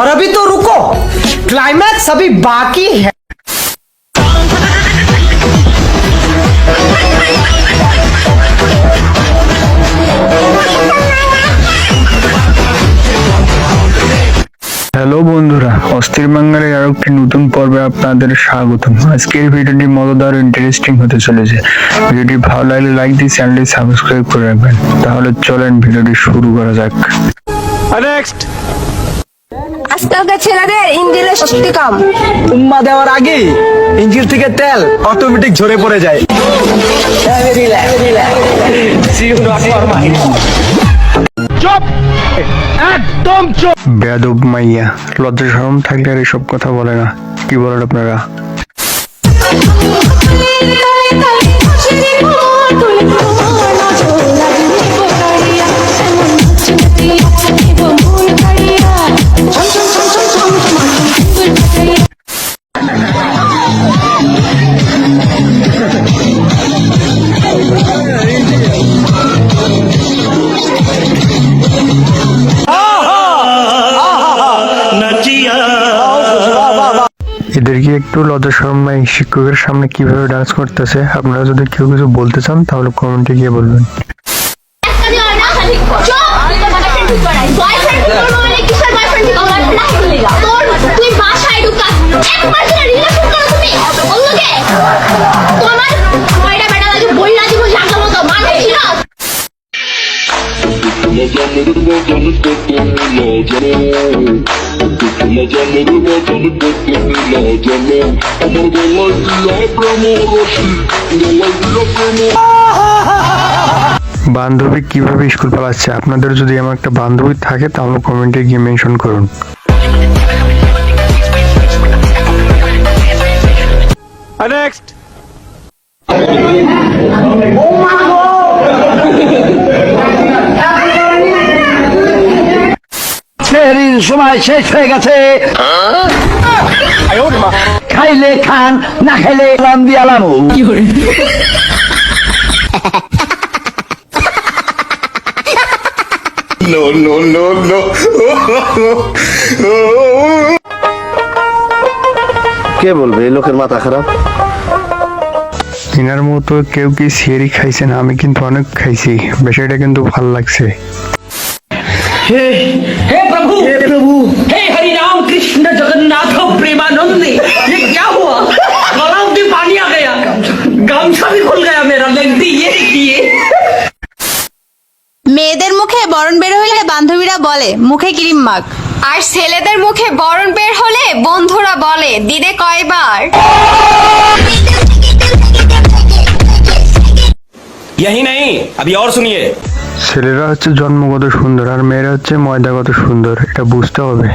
और अभी तो रुको क्लाइमैक्स अभी बाकी है হ্যালো বন্ধুরা অস্থির বাঙালির আরো একটি নতুন পর্বে আপনাদের স্বাগতম আজকের ভিডিওটি মজাদার ইন্টারেস্টিং হতে চলেছে ভিডিওটি ভালো লাগলে লাইক দিয়ে চ্যানেলটি সাবস্ক্রাইব করে রাখবেন তাহলে চলেন ভিডিওটি শুরু করা যাক আজকালকার ছেলেদের ইঞ্জিনের শক্তি কম। উম্মা দেওয়ার আগে ইঞ্জিন থেকে তেল অটোমেটিক ঝরে পড়ে যায়। বেয়াদব মাইয়া লজ্জা শরম থাকলে আর এসব কথা বলে না। কি বলেন আপনারা? এদেরকে একটু লজ্জা শরম শিক্ষকের সামনে কীভাবে ডান্স করতেছে, আপনারা যদি কেউ কিছু বলতে চান, তাহলে কমেন্টে গিয়ে বলবেন। তুই বাসায় ঢুকা এক রিলেশন করো তুমি। অন্যকে। তোমার বান্ধবী কীভাবে স্কুল পালাচ্ছে? আপনাদের যদি আমার একটা বান্ধবী থাকে, তাহলে কমেন্টে গিয়ে মেনশন করুন। সময় শেষ হয়ে গেছে। খাইলে খান না খাইলে লাম দিয়ালাম কে বলবে? এই লোকের মাথা খারাপ। এনার মতো কেউ কি সিয়ারি খাইছে না? আমি কিন্তু অনেক খাইছি। বিষয়টা কিন্তু ভালো লাগছে। हे प्रभु हे प्रभु हे हरि राम कृष्ण जगन्नाथ प्रेमानंद ये क्या हुआ गलाव में पानी आ गया गमछा भी खुल गया मेरा लगती ये देखिए মেয়েদের মুখে বরণ বের হইলে বান্ধবীরা বলে মুখে ক্রিম মাখ আর ছেলেদের মুখে বরণ বের হলে বন্ধুরা বলে দিদে কয়বার यही नहीं अभी और सुनिए ছেলেরা হচ্ছে জন্মগত সুন্দর আর মেয়েরা হচ্ছে ময়দাগত সুন্দর এটা বুঝতে হবে।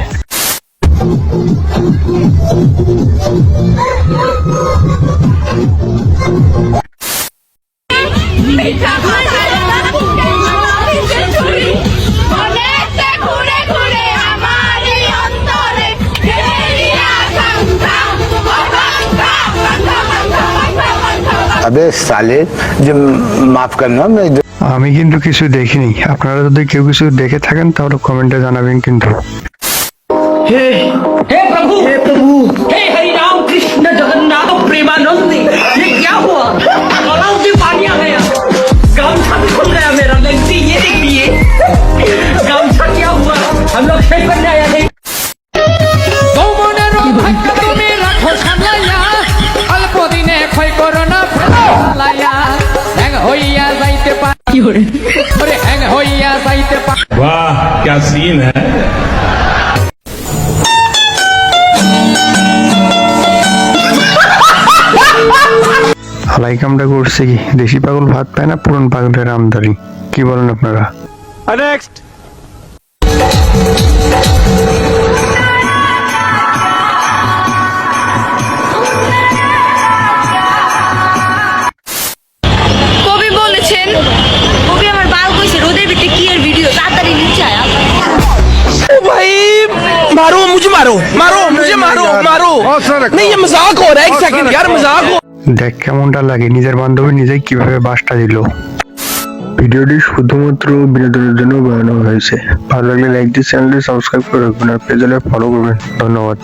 হবে সালে যে মাফ করেন আমি কিন্তু কিছু দেখিনি। আপনারা যদি কেউ কিছু দেখে থাকেন তাহলে কমেন্টে জানাবেন কিন্তু। क्या सीन है হালাই কামটা করছে কি দেশি পাগল ভাত পায় না পুরন পাগলের আমদানি কি বলেন আপনারা কবি मारो मुझे मारो मारो मुझे मारो मारो नहीं ये मजाक हो रहा है एक सेकंड यार मजाक हो দেখ কেমনটা লাগে নিজের বান্ধবী নিজেই কিভাবে বাসটা দিল ভিডিওটি শুধুমাত্র বিনোদনের জন্য বানানো হয়েছে ভালো লাগলে লাইক দিয়ে চ্যানেলটি সাবস্ক্রাইব করে রাখবেন আর পেজে ফলো করবেন ধন্যবাদ